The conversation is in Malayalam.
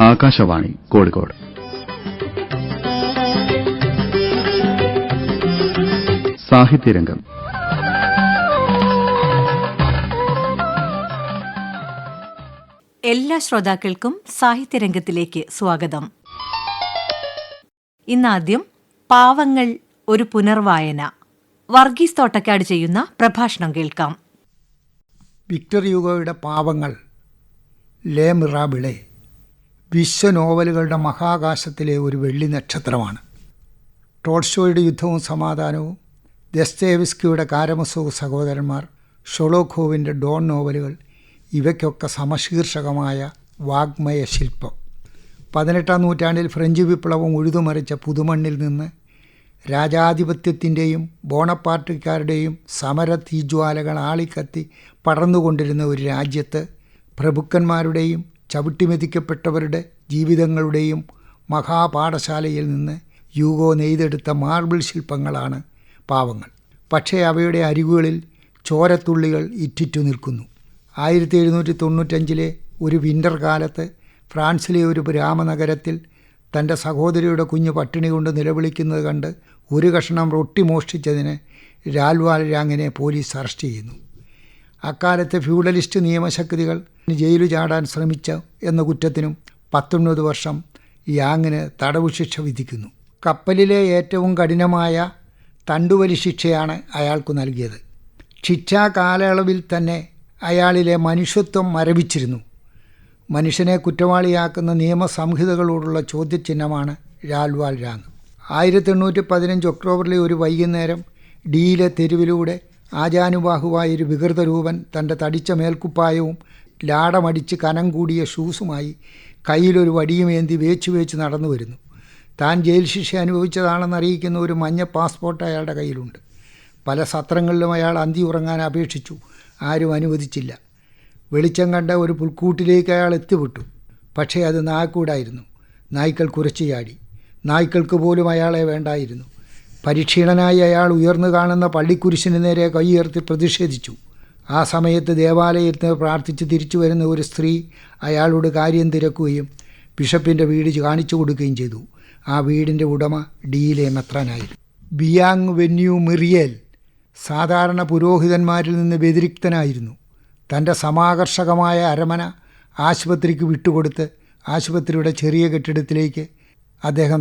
ആകാശവാണി കോഴിക്കോട്. സാഹിത്യരംഗം. എല്ലാ ശ്രോതാക്കൾക്കും സാഹിത്യരംഗത്തിലേക്ക് സ്വാഗതം. ഇന്നാദ്യം പാവങ്ങൾ ഒരു പുനർവായന. വർഗീസ് തോട്ടക്കാട് ചെയ്യുന്ന പ്രഭാഷണം കേൾക്കാം. വിക്ടർ യുഗോയുടെ പാവങ്ങൾ ലേ മിറാബിളെ വിശ്വനോവലുകളുടെ മഹാകാശത്തിലെ ഒരു വെള്ളി നക്ഷത്രമാണ്. ടോൾഷോയുടെ യുദ്ധവും സമാധാനവും ദസ്തേവിസ്കിയുടെ കാരമസോ സഹോദരന്മാർ ഷൊളോഖോവിന്റെ ഡോൺ നോവലുകൾ ഇവയ്ക്കൊക്കെ സമശീർഷകമായ വാഗ്മയ ശില്പം. പതിനെട്ടാം നൂറ്റാണ്ടിൽ ഫ്രഞ്ച് വിപ്ലവം ഉഴുതുമറിച്ച പുതുമണ്ണിൽ നിന്ന് രാജാധിപത്യത്തിന്റെയും ബോണപ്പാർട്ടിക്കാരുടെയും സമര തീജ്വാലകൾ ആളിക്കത്തി പടർന്നുകൊണ്ടിരുന്ന ഒരു രാജ്യത്ത് പ്രഭുക്കന്മാരുടെയും ചവിട്ടിമെതിക്കപ്പെട്ടവരുടെ ജീവിതങ്ങളുടെയും മഹാപാഠശാലയിൽ നിന്ന് യൂഗോ നെയ്തെടുത്ത മാർബിൾ ശില്പങ്ങളാണ് പാവങ്ങൾ. പക്ഷേ അവയുടെ അരികുകളിൽ ചോരത്തുള്ളികൾ ഇറ്റിറ്റു നിൽക്കുന്നു. ആയിരത്തി എഴുന്നൂറ്റി തൊണ്ണൂറ്റഞ്ചിലെ ഒരു വിന്റർ കാലത്ത് ഫ്രാൻസിലെ ഒരു ഗ്രാമനഗരത്തിൽ തന്റെ സഹോദരിയുടെ കുഞ്ഞ് പട്ടിണി കൊണ്ട് നിലവിളിക്കുന്നത് കണ്ട് ഒരു കഷണം റൊട്ടി മോഷ്ടിച്ചതിന് രാൽവാൽ രാങ്ങിനെ പോലീസ് അറസ്റ്റ് ചെയ്യുന്നു. അക്കാലത്തെ ഫ്യൂഡലിസ്റ്റ് നിയമശക്തികൾ ജയിലു ചാടാൻ ശ്രമിച്ച എന്ന കുറ്റത്തിനും പത്തൊൻപത് വർഷം യാങ്ങിന് തടവു ശിക്ഷ വിധിക്കുന്നു. കപ്പലിലെ ഏറ്റവും കഠിനമായ തണ്ടുവലി ശിക്ഷയാണ് അയാൾക്ക് നൽകിയത്. ശിക്ഷാ കാലയളവിൽ തന്നെ അയാളിലെ മനുഷ്യത്വം മരവിച്ചിരുന്നു. മനുഷ്യനെ കുറ്റവാളിയാക്കുന്ന നിയമസംഹിതകളോടുള്ള ചോദ്യചിഹ്നമാണ് ലാൽവാൽ രാങ്. ആയിരത്തി എണ്ണൂറ്റി പതിനഞ്ച് ഒക്ടോബറിലെ ഒരു വൈകുന്നേരം ഡിയിലെ തെരുവിലൂടെ ആജാനുബാഹുവായ വികൃതരൂപൻ വികൃത രൂപൻ തന്റെ തടിച്ച മേൽക്കുപ്പായവും ലാടമടിച്ച് കനം കൂടിയ ഷൂസുമായി കയ്യിലൊരു വടിയുമേന്തി വേച്ചു വേച്ച് നടന്നു വരുന്നു. താൻ ജയിൽ ശിക്ഷ അനുഭവിച്ചതാണെന്ന് അറിയിക്കുന്ന ഒരു മഞ്ഞ പാസ്പോർട്ട് അയാളുടെ കയ്യിലുണ്ട്. പല സത്രങ്ങളിലും അയാൾ അന്തി ഉറങ്ങാൻ അപേക്ഷിച്ചു. ആരും അനുവദിച്ചില്ല. വെളിച്ചം കണ്ട ഒരു പുൽക്കൂട്ടിലേക്ക് അയാൾ എത്തിവിട്ടു പക്ഷേ അത് നായ്ക്കൂടായിരുന്നു നായ്ക്കൾ കുരച്ചു ചാടി. നായ്ക്കൾക്ക് പോലും അയാളെ വേണ്ടായിരുന്നു. പരിക്ഷീണനായി അയാൾ ഉയർന്നു കാണുന്ന പള്ളിക്കുരിശിന് നേരെ കൈയുയർത്തി പ്രതിഷേധിച്ചു. ആ സമയത്ത് ദേവാലയത്തിൽ പ്രാർത്ഥിച്ച് തിരിച്ചു വരുന്ന ഒരു സ്ത്രീ അയാളോട് കാര്യം തിരക്കുകയും ബിഷപ്പിന്റെ വീട് കാണിച്ചു കൊടുക്കുകയും ചെയ്തു. ആ വീടിന്റെ ഉടമ ഡിയിലെ മെത്രാനായിരുന്നു. ബിയാങ് വെന്യൂ മിറിയേൽ സാധാരണ പുരോഹിതന്മാരിൽ നിന്ന് വ്യതിരിക്തനായിരുന്നു. തന്റെ സമാകർഷകമായ അരമന ആശുപത്രിക്ക് വിട്ടുകൊടുത്ത് ആശുപത്രിയുടെ ചെറിയ കെട്ടിടത്തിലേക്ക് അദ്ദേഹം